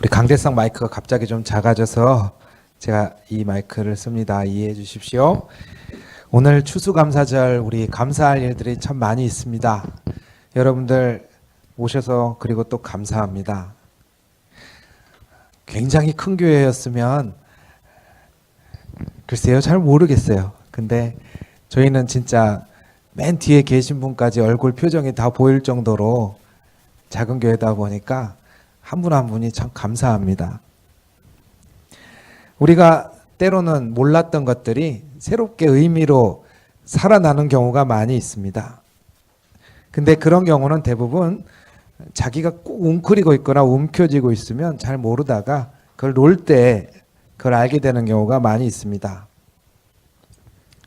우리 강대상 마이크가 갑자기 좀 작아져서 제가 이 마이크를 씁니다. 이해해 주십시오. 오늘 추수감사절 우리 감사할 일들이 참 많이 있습니다. 여러분들 오셔서 그리고 또 감사합니다. 굉장히 큰 교회였으면 글쎄요 잘 모르겠어요. 근데 저희는 진짜 맨 뒤에 계신 분까지 얼굴 표정이 다 보일 정도로 작은 교회다 보니까 한분한 분이 참 감사합니다. 우리가 때로는 몰랐던 것들이 새롭게 의미로 살아나는 경우가 많이 있습니다. 근데 그런 경우는 대부분 자기가 꼭 웅크리고 있거나 움켜쥐고 있으면 잘 모르다가 그걸 놀때 그걸 알게 되는 경우가 많이 있습니다.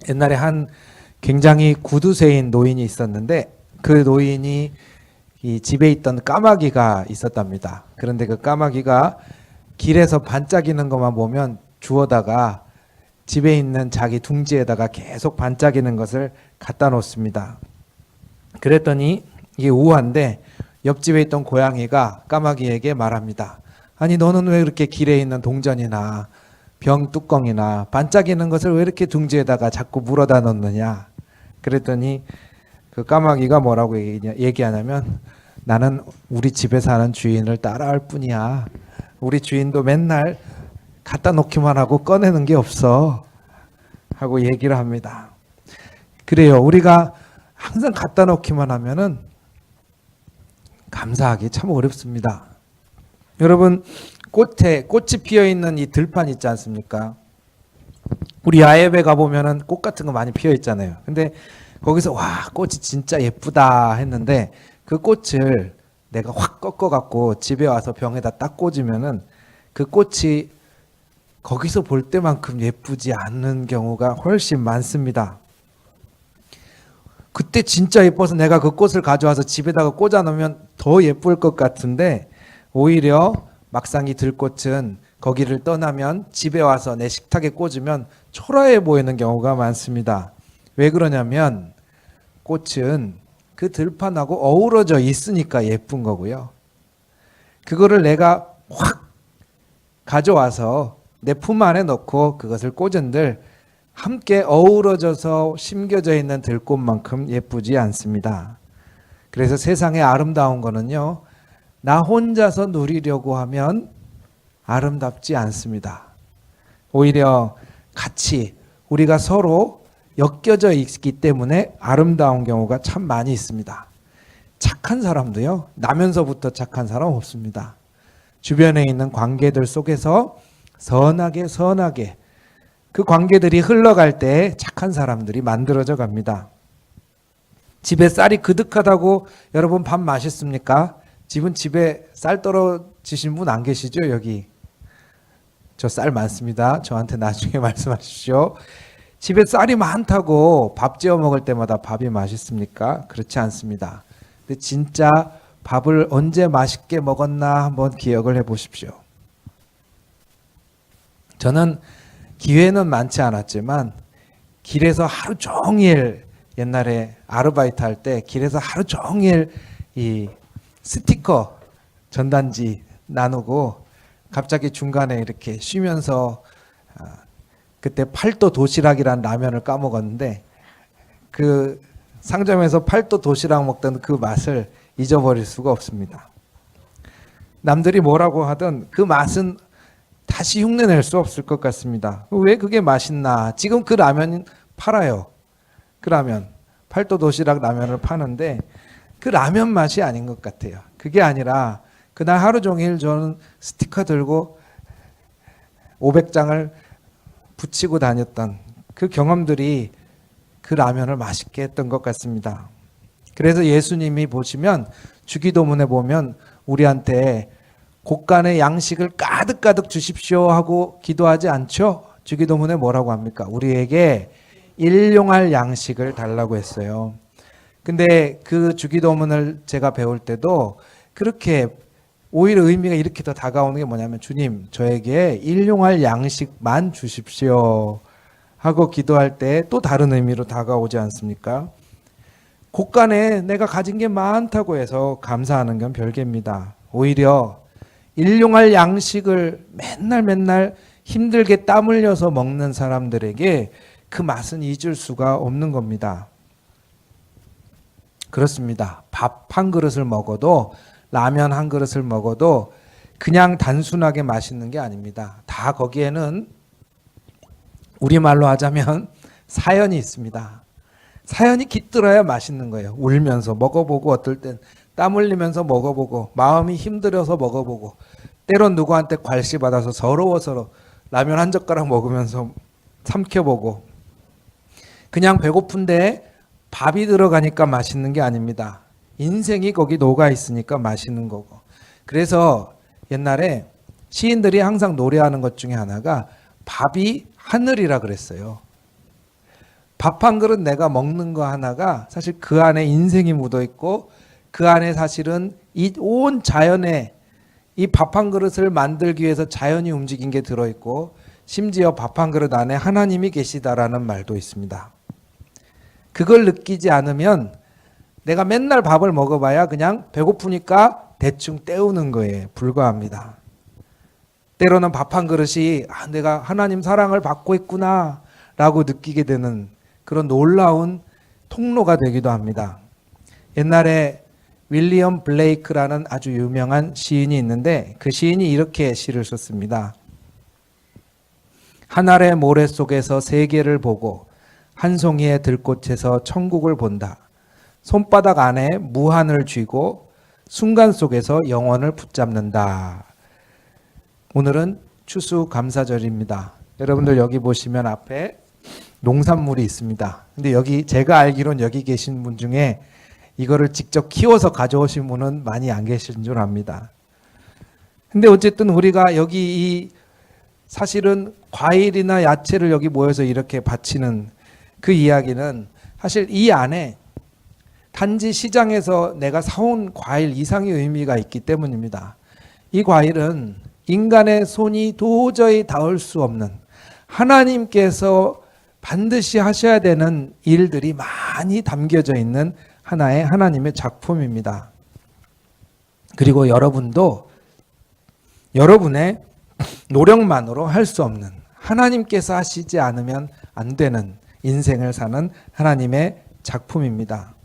옛날에 한 굉장히 구두쇠인 노인이 있었는데 그 노인이 이 집에 있던 까마귀가 있었답니다. 그런데 그 까마귀가 길에서 반짝이는 것만 보면 주워다가 집에 있는 자기 둥지에다가 계속 반짝이는 것을 갖다 놓습니다. 그랬더니 이게 우한데 옆집에 있던 고양이가 까마귀에게 말합니다. 아니 너는 왜 그렇게 길에 있는 동전이나 병 뚜껑이나 반짝이는 것을 왜 이렇게 둥지에다가 자꾸 물어다 놓느냐? 그랬더니 그 까마귀가 뭐라고 얘기하냐면 나는 우리 집에 사는 주인을 따라할 뿐이야. 우리 주인도 맨날 갖다 놓기만 하고 꺼내는 게 없어. 하고 얘기를 합니다. 그래요. 우리가 항상 갖다 놓기만 하면은 감사하기 참 어렵습니다. 여러분 꽃에 꽃이 피어 있는 이 들판 있지 않습니까? 우리 야외에 가 보면은 꽃 같은 거 많이 피어 있잖아요. 근데 거기서 와 꽃이 진짜 예쁘다 했는데 그 꽃을 내가 확 꺾어 갖고 집에 와서 병에다 딱 꽂으면은 그 꽃이 거기서 볼 때만큼 예쁘지 않는 경우가 훨씬 많습니다. 그때 진짜 예뻐서 내가 그 꽃을 가져와서 집에다가 꽂아 놓으면 더 예쁠 것 같은데 오히려 막상 이 들꽃은 거기를 떠나면 집에 와서 내 식탁에 꽂으면 초라해 보이는 경우가 많습니다. 왜 그러냐면 꽃은 그 들판하고 어우러져 있으니까 예쁜 거고요. 그거를 내가 확 가져와서 내 품 안에 넣고 그것을 꽂은들 함께 어우러져서 심겨져 있는 들꽃만큼 예쁘지 않습니다. 그래서 세상에 아름다운 거는요, 나 혼자서 누리려고 하면 아름답지 않습니다. 오히려 같이 우리가 서로 엮여져 있기 때문에 아름다운 경우가 참 많이 있습니다. 착한 사람도요, 나면서부터 착한 사람 없습니다. 주변에 있는 관계들 속에서 선하게 선하게 그 관계들이 흘러갈 때 착한 사람들이 만들어져 갑니다. 집에 쌀이 그득하다고 여러분 밥 맛있습니까? 집은 집에 쌀 떨어지신 분 안 계시죠 여기? 저 쌀 많습니다. 저한테 나중에 말씀하십시오. 집에 쌀이 많다고 밥 지어 먹을 때마다 밥이 맛있습니까? 그렇지 않습니다. 근데 진짜 밥을 언제 맛있게 먹었나 한번 기억을 해 보십시오. 저는 기회는 많지 않았지만 길에서 하루 종일 옛날에 아르바이트 할 때 길에서 하루 종일 이 스티커 전단지 나누고 갑자기 중간에 이렇게 쉬면서 아, 그때 팔도 도시락이란 라면을 까먹었는데 그 상점에서 팔도 도시락 먹던 그 맛을 잊어버릴 수가 없습니다. 남들이 뭐라고 하든 그 맛은 다시 흉내낼 수 없을 것 같습니다. 왜 그게 맛있나? 지금 그 라면 팔아요. 그 라면 팔도 도시락 라면을 파는데 그 라면 맛이 아닌 것 같아요. 그게 아니라 그날 하루 종일 저는 스티커 들고 500장을 붙이고 다녔던 그 경험들이 그 라면을 맛있게 했던 것 같습니다. 그래서 예수님이 보시면 주기도문에 보면 우리한테 곳간의 양식을 가득가득 주십시오 하고 기도하지 않죠? 주기도문에 뭐라고 합니까? 우리에게 일용할 양식을 달라고 했어요. 근데 그 주기도문을 제가 배울 때도 그렇게 오히려 의미가 이렇게 더 다가오는 게 뭐냐면 주님 저에게 일용할 양식만 주십시오 하고 기도할 때 또 다른 의미로 다가오지 않습니까? 곳간에 내가 가진 게 많다고 해서 감사하는 건 별개입니다. 오히려 일용할 양식을 맨날 맨날 힘들게 땀 흘려서 먹는 사람들에게 그 맛은 잊을 수가 없는 겁니다. 그렇습니다. 밥 한 그릇을 먹어도 라면 한 그릇을 먹어도 그냥 단순하게 맛있는 게 아닙니다. 다 거기에는 우리말로 하자면 사연이 있습니다. 사연이 깃들어야 맛있는 거예요. 울면서 먹어보고 어떨 땐 땀 흘리면서 먹어보고 마음이 힘들어서 먹어보고 때론 누구한테 괄시 받아서 서러워서 라면 한 젓가락 먹으면서 삼켜보고 그냥 배고픈데 밥이 들어가니까 맛있는 게 아닙니다. 인생이 거기 녹아 있으니까 맛있는 거고. 그래서 옛날에 시인들이 항상 노래하는 것 중에 하나가 밥이 하늘이라 그랬어요. 밥 한 그릇 내가 먹는 거 하나가 사실 그 안에 인생이 묻어 있고 그 안에 사실은 이 온 자연에 이 밥 한 그릇을 만들기 위해서 자연이 움직인 게 들어 있고 심지어 밥 한 그릇 안에 하나님이 계시다라는 말도 있습니다. 그걸 느끼지 않으면 내가 맨날 밥을 먹어봐야 그냥 배고프니까 대충 때우는 거에 불과합니다. 때로는 밥 한 그릇이 아, 내가 하나님 사랑을 받고 있구나 라고 느끼게 되는 그런 놀라운 통로가 되기도 합니다. 옛날에 윌리엄 블레이크라는 아주 유명한 시인이 있는데 그 시인이 이렇게 시를 썼습니다. 하늘의 모래 속에서 세계를 보고 한 송이의 들꽃에서 천국을 본다. 손바닥 안에 무한을 쥐고 순간 속에서 영원을 붙잡는다. 오늘은 추수 감사절입니다. 여러분들 여기 보시면 앞에 농산물이 있습니다. 근데 여기 제가 알기로는 여기 계신 분 중에 이거를 직접 키워서 가져오신 분은 많이 안 계신 줄 압니다. 근데 어쨌든 우리가 여기 이 사실은 과일이나 야채를 여기 모여서 이렇게 바치는 그 이야기는 사실 이 안에 단지 시장에서 내가 사온 과일 이상의 의미가 있기 때문입니다. 이 과일은 인간의 손이 도저히 닿을 수 없는 하나님께서 반드시 하셔야 되는 일들이 많이 담겨져 있는 하나의 하나님의 작품입니다. 그리고 여러분도 여러분의 노력만으로 할 수 없는 하나님께서 하시지 않으면 안 되는 인생을 사는 하나님의 작품입니다.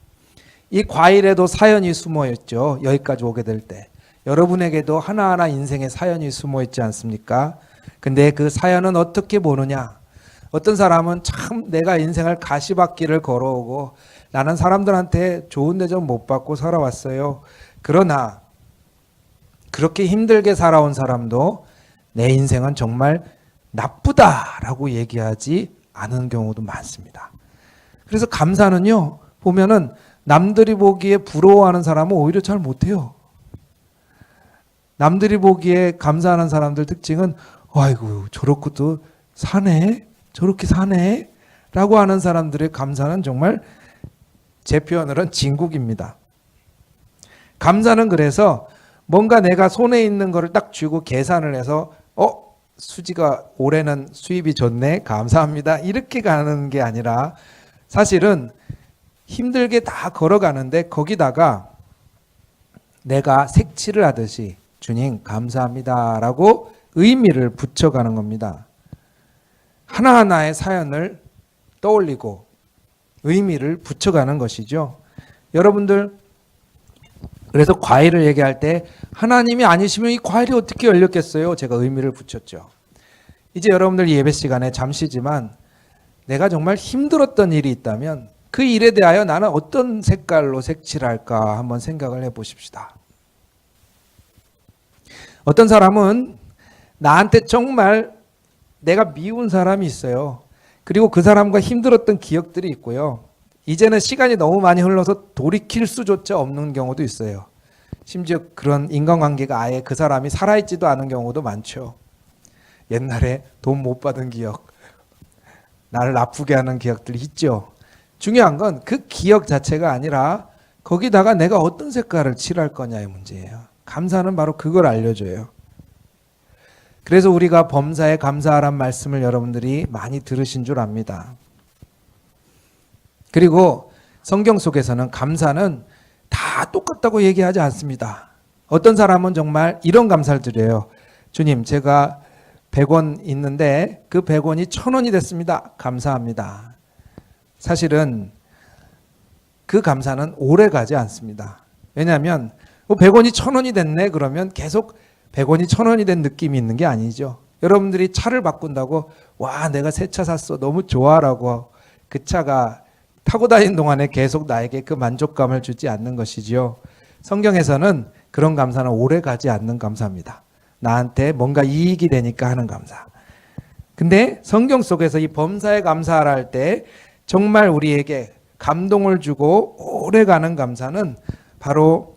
이 과일에도 사연이 숨어 있죠. 여기까지 오게 될 때. 여러분에게도 하나하나 인생의 사연이 숨어 있지 않습니까? 근데 그 사연은 어떻게 보느냐? 어떤 사람은 참 내가 인생을 가시밭길을 걸어오고 나는 사람들한테 좋은 대접 못 받고 살아왔어요. 그러나 그렇게 힘들게 살아온 사람도 내 인생은 정말 나쁘다라고 얘기하지 않은 경우도 많습니다. 그래서 감사는요, 보면은 남들이 보기에 부러워하는 사람은 오히려 잘 못해요. 남들이 보기에 감사하는 사람들 특징은, 아이고, 저렇고도 사네? 저렇게 사네? 라고 하는 사람들의 감사는 정말 제 표현으로는 진국입니다. 감사는 그래서 뭔가 내가 손에 있는 거를 딱 쥐고 계산을 해서 어 수지가 올해는 수입이 좋네 감사합니다 이렇게 가는 게 아니라 사실은 힘들게 다 걸어가는데 거기다가 내가 색칠을 하듯이 주님 감사합니다라고 의미를 붙여가는 겁니다. 하나하나의 사연을 떠올리고 의미를 붙여가는 것이죠. 여러분들 그래서 과일을 얘기할 때 하나님이 아니시면 이 과일이 어떻게 열렸겠어요? 제가 의미를 붙였죠. 이제 여러분들 예배 시간에 잠시지만 내가 정말 힘들었던 일이 있다면 그 일에 대하여 나는 어떤 색깔로 색칠할까 한번 생각을 해 보십시다. 어떤 사람은 나한테 정말 내가 미운 사람이 있어요. 그리고 그 사람과 힘들었던 기억들이 있고요. 이제는 시간이 너무 많이 흘러서 돌이킬 수조차 없는 경우도 있어요. 심지어 그런 인간관계가 아예 그 사람이 살아있지도 않은 경우도 많죠. 옛날에 돈 못 받은 기억, 나를 아프게 하는 기억들이 있죠. 중요한 건 그 기억 자체가 아니라 거기다가 내가 어떤 색깔을 칠할 거냐의 문제예요. 감사는 바로 그걸 알려줘요. 그래서 우리가 범사에 감사하란 말씀을 여러분들이 많이 들으신 줄 압니다. 그리고 성경 속에서는 감사는 다 똑같다고 얘기하지 않습니다. 어떤 사람은 정말 이런 감사를 드려요. 주님, 제가 100원 있는데 그 100원이 1000원이 됐습니다. 감사합니다. 사실은 그 감사는 오래 가지 않습니다. 왜냐하면 100원이 1000원이 됐네 그러면 계속 100원이 1000원이 된 느낌이 있는 게 아니죠. 여러분들이 차를 바꾼다고 와 내가 새 차 샀어 너무 좋아라고 그 차가 타고 다니는 동안에 계속 나에게 그 만족감을 주지 않는 것이지요. 성경에서는 그런 감사는 오래 가지 않는 감사입니다. 나한테 뭔가 이익이 되니까 하는 감사. 근데 성경 속에서 이 범사에 감사를 할 때 정말 우리에게 감동을 주고 오래 가는 감사는 바로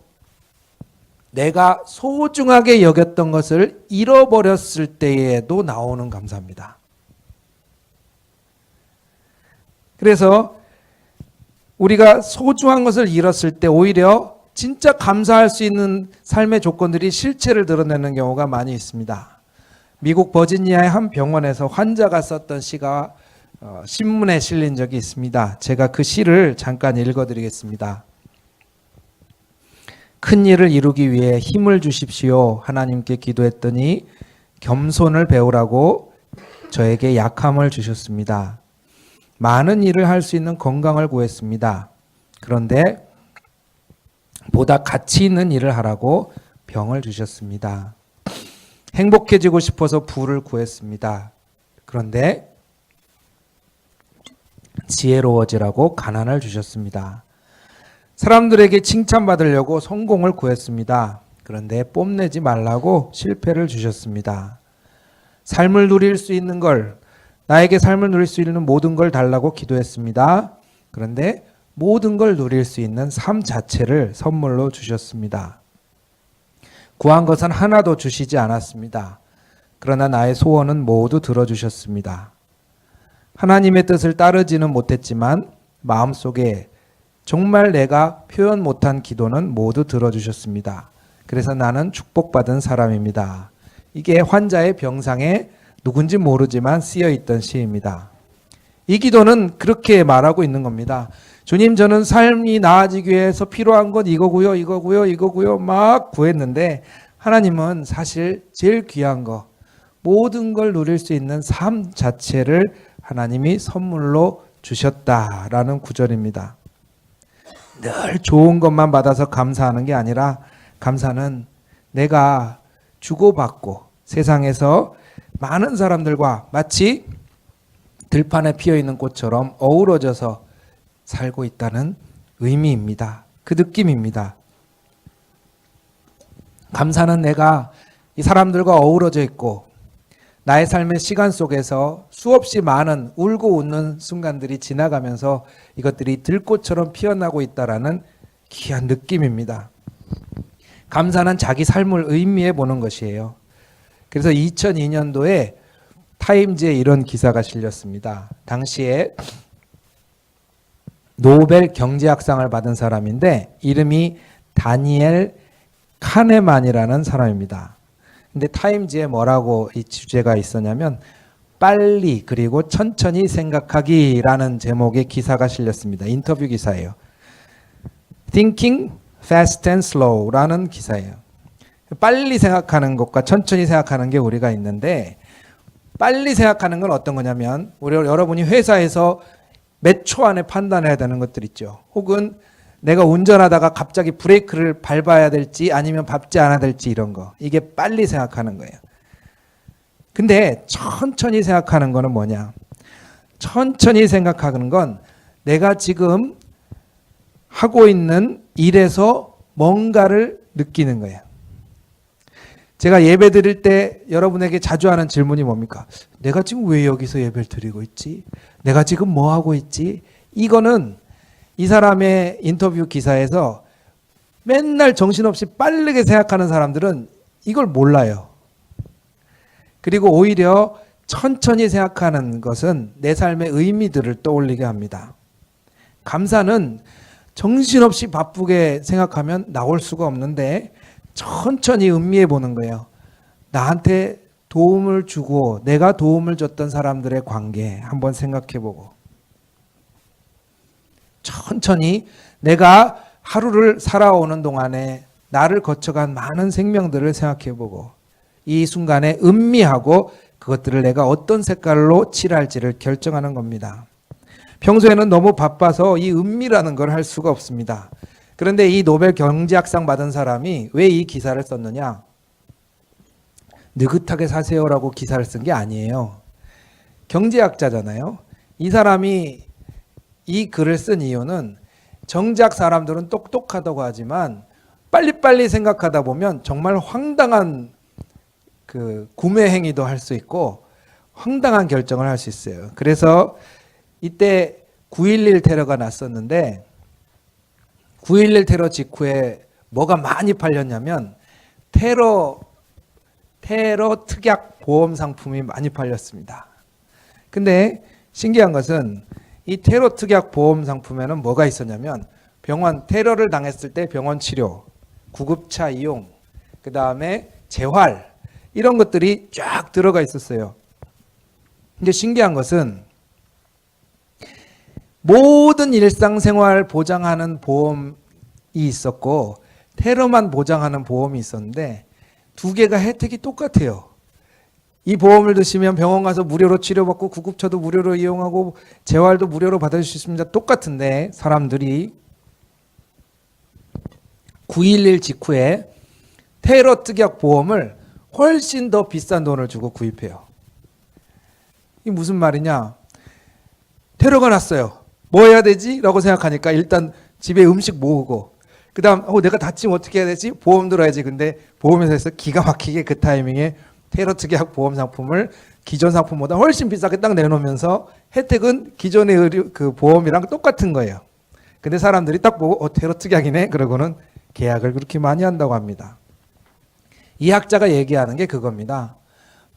내가 소중하게 여겼던 것을 잃어버렸을 때에도 나오는 감사입니다. 그래서 우리가 소중한 것을 잃었을 때 오히려 진짜 감사할 수 있는 삶의 조건들이 실체를 드러내는 경우가 많이 있습니다. 미국 버지니아의 한 병원에서 환자가 썼던 시가 어, 신문에 실린 적이 있습니다. 제가 그 시를 잠깐 읽어드리겠습니다. 큰 일을 이루기 위해 힘을 주십시오. 하나님께 기도했더니 겸손을 배우라고 저에게 약함을 주셨습니다. 많은 일을 할 수 있는 건강을 구했습니다. 그런데 보다 가치 있는 일을 하라고 병을 주셨습니다. 행복해지고 싶어서 부를 구했습니다. 그런데 지혜로워지라고 가난을 주셨습니다. 사람들에게 칭찬받으려고 성공을 구했습니다. 그런데 뽐내지 말라고 실패를 주셨습니다. 삶을 누릴 수 있는 걸, 나에게 삶을 누릴 수 있는 모든 걸 달라고 기도했습니다. 그런데 모든 걸 누릴 수 있는 삶 자체를 선물로 주셨습니다. 구한 것은 하나도 주시지 않았습니다. 그러나 나의 소원은 모두 들어주셨습니다. 하나님의 뜻을 따르지는 못했지만 마음속에 정말 내가 표현 못한 기도는 모두 들어주셨습니다. 그래서 나는 축복받은 사람입니다. 이게 환자의 병상에 누군지 모르지만 쓰여 있던 시입니다. 이 기도는 그렇게 말하고 있는 겁니다. 주님, 저는 삶이 나아지기 위해서 필요한 건 이거고요, 이거고요, 이거고요, 막 구했는데 하나님은 사실 제일 귀한 거, 모든 걸 누릴 수 있는 삶 자체를 하나님이 선물로 주셨다라는 구절입니다. 늘 좋은 것만 받아서 감사하는 게 아니라 감사는 내가 주고받고 세상에서 많은 사람들과 마치 들판에 피어 있는 꽃처럼 어우러져서 살고 있다는 의미입니다. 그 느낌입니다. 감사는 내가 이 사람들과 어우러져 있고 나의 삶의 시간 속에서 수없이 많은 울고 웃는 순간들이 지나가면서 이것들이 들꽃처럼 피어나고 있다라는 귀한 느낌입니다. 감사는 자기 삶을 의미해 보는 것이에요. 그래서 2002년도에 타임즈에 이런 기사가 실렸습니다. 당시에 노벨 경제학상을 받은 사람인데 이름이 다니엘 카네만이라는 사람입니다. 근데 타임즈에 뭐라고 이 주제가 있었냐면 빨리 그리고 천천히 생각하기라는 제목의 기사가 실렸습니다. 인터뷰 기사예요. Thinking Fast and Slow라는 기사예요. 빨리 생각하는 것과 천천히 생각하는 게 우리가 있는데 빨리 생각하는 건 어떤 거냐면 우리 여러분이 회사에서 몇 초 안에 판단해야 되는 것들 있죠. 혹은 내가 운전하다가 갑자기 브레이크를 밟아야 될지 아니면 밟지 않아야 될지 이런 거. 이게 빨리 생각하는 거예요. 근데 천천히 생각하는 거는 뭐냐? 천천히 생각하는 건 내가 지금 하고 있는 일에서 뭔가를 느끼는 거예요. 제가 예배 드릴 때 여러분에게 자주 하는 질문이 뭡니까? 내가 지금 왜 여기서 예배를 드리고 있지? 내가 지금 뭐 하고 있지? 이거는 이 사람의 인터뷰 기사에서 맨날 정신없이 빠르게 생각하는 사람들은 이걸 몰라요. 그리고 오히려 천천히 생각하는 것은 내 삶의 의미들을 떠올리게 합니다. 감사는 정신없이 바쁘게 생각하면 나올 수가 없는데 천천히 음미해 보는 거예요. 나한테 도움을 주고 내가 도움을 줬던 사람들의 관계 한번 생각해 보고 천천히 내가 하루를 살아오는 동안에 나를 거쳐간 많은 생명들을 생각해보고 이 순간에 음미하고 그것들을 내가 어떤 색깔로 칠할지를 결정하는 겁니다. 평소에는 너무 바빠서 이 음미라는 걸 할 수가 없습니다. 그런데 이 노벨 경제학상 받은 사람이 왜 이 기사를 썼느냐? 느긋하게 사세요라고 기사를 쓴 게 아니에요. 경제학자잖아요. 이 사람이 이 글을 쓴 이유는 정작 사람들은 똑똑하다고 하지만 빨리빨리 생각하다 보면 정말 황당한 그 구매 행위도 할 수 있고 황당한 결정을 할 수 있어요. 그래서 이때 9.11 테러가 났었는데 9.11 테러 직후에 뭐가 많이 팔렸냐면 테러 테러 특약 보험 상품이 많이 팔렸습니다. 근데 신기한 것은 이 테러 특약 보험 상품에는 뭐가 있었냐면 병원 테러를 당했을 때 병원 치료, 구급차 이용, 그 다음에 재활 이런 것들이 쫙 들어가 있었어요. 근데 신기한 것은 모든 일상생활 보장하는 보험이 있었고 테러만 보장하는 보험이 있었는데 두 개가 혜택이 똑같아요. 이 보험을 드시면 병원 가서 무료로 치료받고 구급차도 무료로 이용하고 재활도 무료로 받을 수 있습니다. 똑같은데 사람들이 9.11 직후에 테러 특약 보험을 훨씬 더 비싼 돈을 주고 구입해요. 이 무슨 말이냐? 테러가 났어요. 뭐 해야 되지? 라고 생각하니까 일단 집에 음식 모으고 그다음 어, 내가 다치면 어떻게 해야 되지? 보험 들어야지. 근데 보험회사에서 기가 막히게 그 타이밍에 테러 특약 보험 상품을 기존 상품보다 훨씬 비싸게 딱 내놓으면서 혜택은 기존의 의료 그 보험이랑 똑같은 거예요. 근데 사람들이 딱 보고 어 테러 특약이네. 그러고는 계약을 그렇게 많이 한다고 합니다. 이 학자가 얘기하는 게 그겁니다.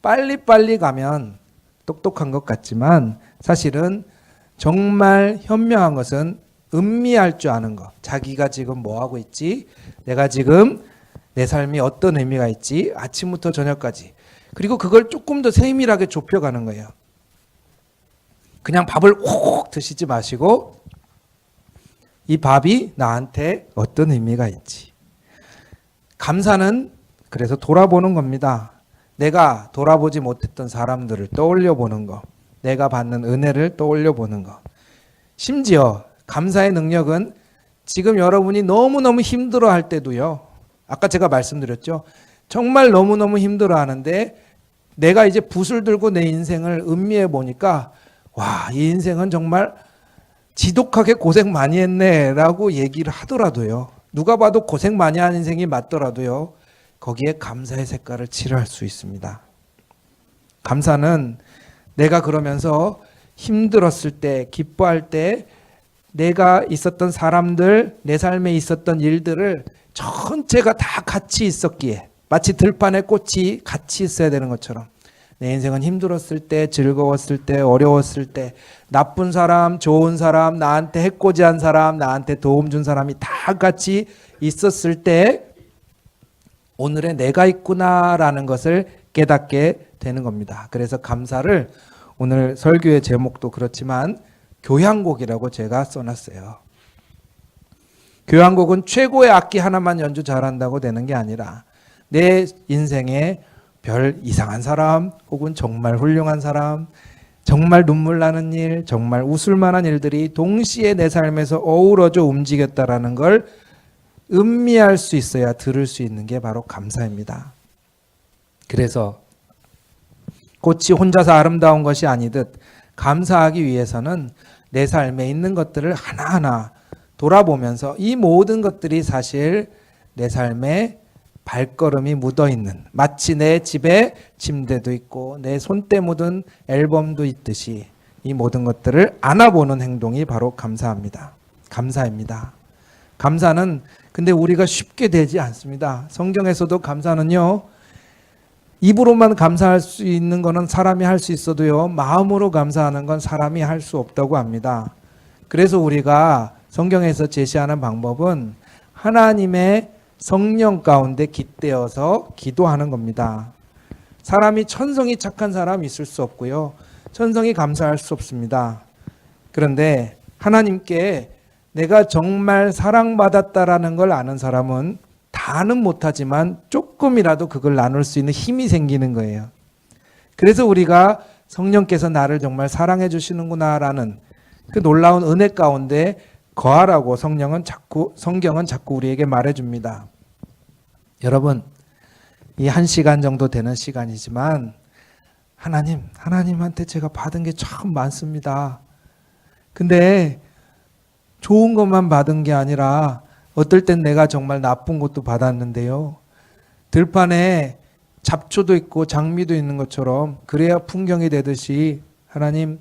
빨리빨리 가면 똑똑한 것 같지만 사실은 정말 현명한 것은 음미할 줄 아는 것. 자기가 지금 뭐 하고 있지? 내가 지금 내 삶이 어떤 의미가 있지? 아침부터 저녁까지. 그리고 그걸 조금 더 세밀하게 좁혀가는 거예요. 그냥 밥을 콕 드시지 마시고 이 밥이 나한테 어떤 의미가 있지. 감사는 그래서 돌아보는 겁니다. 내가 돌아보지 못했던 사람들을 떠올려 보는 거. 내가 받는 은혜를 떠올려 보는 거. 심지어 감사의 능력은 지금 여러분이 너무너무 힘들어 할 때도요. 아까 제가 말씀드렸죠. 정말 너무너무 힘들어 하는데 내가 이제 붓을 들고 내 인생을 음미해 보니까 와, 이 인생은 정말 지독하게 고생 많이 했네라고 얘기를 하더라도요. 누가 봐도 고생 많이 한 인생이 맞더라도요. 거기에 감사의 색깔을 칠할 수 있습니다. 감사는 내가 그러면서 힘들었을 때, 기뻐할 때 내가 있었던 사람들, 내 삶에 있었던 일들을 전체가 다 같이 있었기에 마치 들판에 꽃이 같이 있어야 되는 것처럼 내 인생은 힘들었을 때, 즐거웠을 때, 어려웠을 때, 나쁜 사람, 좋은 사람, 나한테 해코지한 사람, 나한테 도움 준 사람이 다 같이 있었을 때 오늘의 내가 있구나라는 것을 깨닫게 되는 겁니다. 그래서 감사를 오늘 설교의 제목도 그렇지만 교향곡이라고 제가 써놨어요. 교향곡은 최고의 악기 하나만 연주 잘한다고 되는 게 아니라 내 인생에 별 이상한 사람 혹은 정말 훌륭한 사람 정말 눈물 나는 일, 정말 웃을 만한 일들이 동시에 내 삶에서 어우러져 움직였다라는 걸 음미할 수 있어야 들을 수 있는 게 바로 감사입니다. 그래서 꽃이 혼자서 아름다운 것이 아니듯 감사하기 위해서는 내 삶에 있는 것들을 하나하나 돌아보면서 이 모든 것들이 사실 내 삶에 발걸음이 묻어 있는 마치 내 집에 침대도 있고 내 손때 묻은 앨범도 있듯이 이 모든 것들을 안아보는 행동이 바로 감사합니다. 감사입니다. 감사는 근데 우리가 쉽게 되지 않습니다. 성경에서도 감사는요. 입으로만 감사할 수 있는 거는 사람이 할 수 있어도요. 마음으로 감사하는 건 사람이 할 수 없다고 합니다. 그래서 우리가 성경에서 제시하는 방법은 하나님의 성령 가운데 깃대어서 기도하는 겁니다. 사람이 천성이 착한 사람 있을 수 없고요. 천성이 감사할 수 없습니다. 그런데 하나님께 내가 정말 사랑받았다라는 걸 아는 사람은 다 다는 못하지만 조금이라도 그걸 나눌 수 있는 힘이 생기는 거예요. 그래서 우리가 성령께서 나를 정말 사랑해 주시는구나라는 그 놀라운 은혜 가운데 거하라고 성령은 자꾸 성경은 자꾸 우리에게 말해 줍니다. 여러분, 이 한 시간 정도 되는 시간이지만 하나님, 하나님한테 제가 받은 게 참 많습니다. 근데 좋은 것만 받은 게 아니라 어떨 땐 내가 정말 나쁜 것도 받았는데요. 들판에 잡초도 있고 장미도 있는 것처럼 그래야 풍경이 되듯이 하나님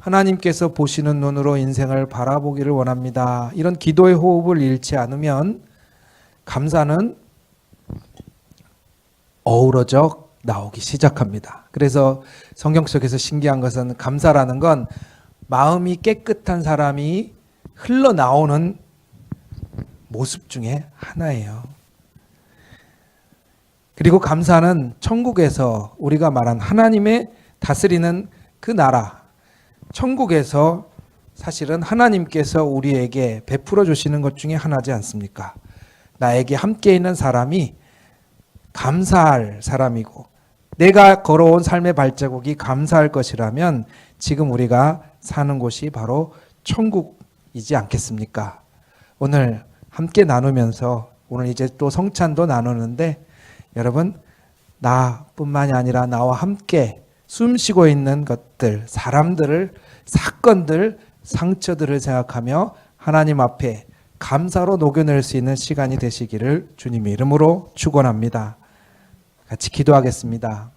하나님께서 보시는 눈으로 인생을 바라보기를 원합니다. 이런 기도의 호흡을 잃지 않으면 감사는 어우러져 나오기 시작합니다. 그래서 성경 속에서 신기한 것은 감사라는 건 마음이 깨끗한 사람이 흘러나오는 모습 중에 하나예요. 그리고 감사는 천국에서 우리가 말한 하나님의 다스리는 그 나라, 천국에서 사실은 하나님께서 우리에게 베풀어 주시는 것 중에 하나지 않습니까? 나에게 함께 있는 사람이 감사할 사람이고 내가 걸어온 삶의 발자국이 감사할 것이라면 지금 우리가 사는 곳이 바로 천국이지 않겠습니까? 오늘 함께 나누면서 오늘 이제 또 성찬도 나누는데 여러분 나뿐만이 아니라 나와 함께 숨 쉬고 있는 것들, 사람들을 사건들, 상처들을 생각하며 하나님 앞에 감사로 녹여낼 수 있는 시간이 되시기를 주님의 이름으로 축원합니다. 같이 기도하겠습니다.